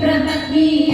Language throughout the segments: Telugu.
വിപ്രപത്നീയ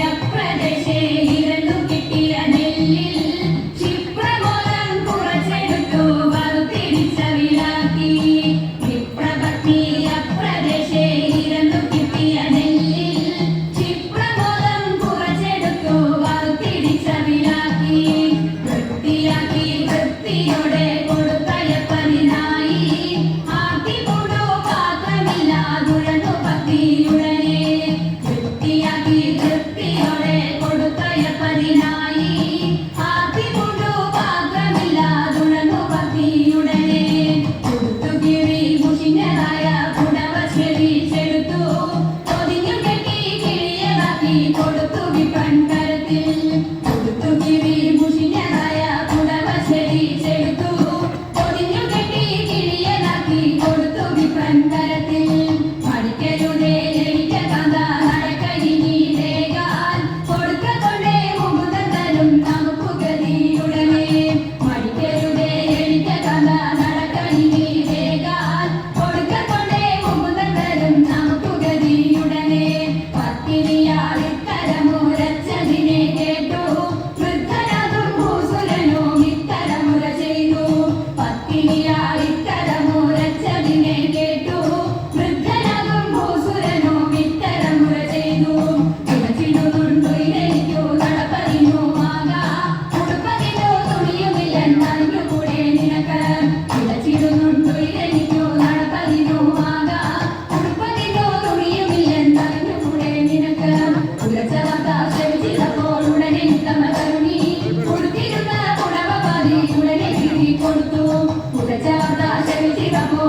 കിട്ടി കൊടുത്തു ഉലച്ചവത്ത ശ്രമിച്ചപ്പോൾ